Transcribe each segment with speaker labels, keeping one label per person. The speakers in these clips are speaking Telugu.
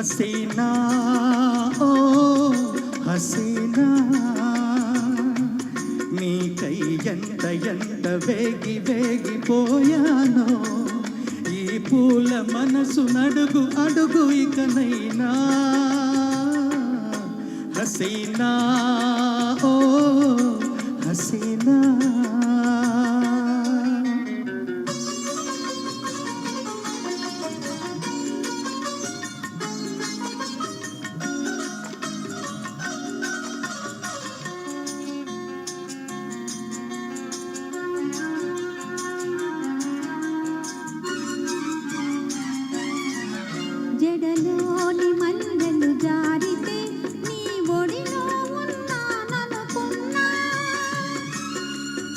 Speaker 1: హసీనా ఓ హసీనా నీకై ఎంత ఎంత వేగి వేగిపోయానో ఈ పూల మనసు నడుగు అడుగు ఇకనైనా. హసీనా
Speaker 2: జడలోని మల్లెలు జారితే నీ ఒడిలో ఉన్నాననుకున్నా.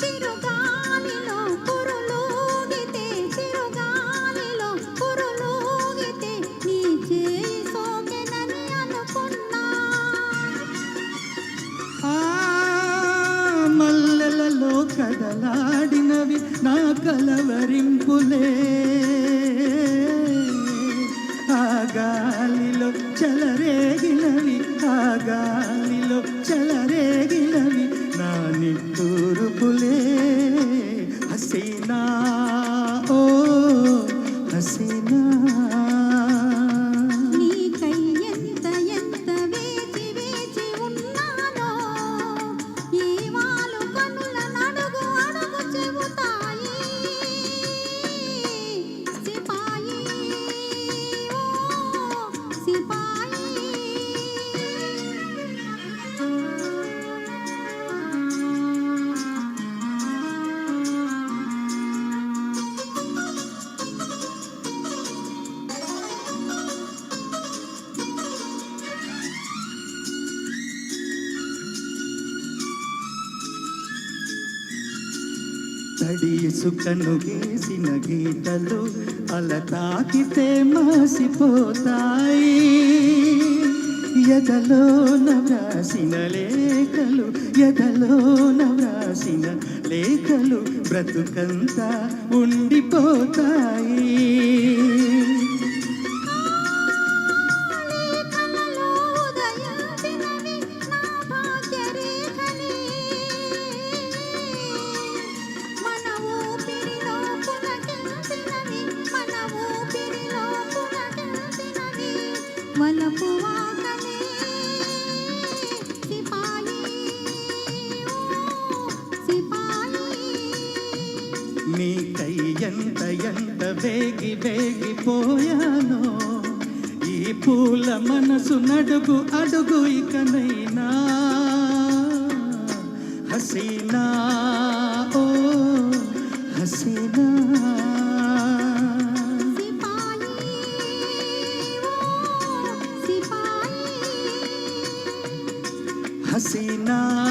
Speaker 2: చిరుగాలిలో కురులూగితే చిరుగాలిలో కురులూగితే నీ చేయి సోకెనని అనుకున్నా.
Speaker 1: మల్లెలలో కదలాడినవి నా కలవరింపులే. చెలరేగినవి ఆ గాలిలో చెలరేగినవి నా
Speaker 2: నిట్టు
Speaker 1: తడి ఇసుకను గీసిన గీతలు అల తాకితే మాసిపోతాయి. ఎదలో నవ్రాసిన లేఖలు ఎదలో నవ్రాసిన లేఖలు బ్రతుకంతా ఉండిపోతాయి. నీకై ఎంత ఎంత వేగి వేగిపోయానో ఈ పూల మనసు నడుగు అడుగు ఇకనైనా. హసీనా ఓ హసీనా.
Speaker 2: ఓ సిపాయి
Speaker 1: హసీనా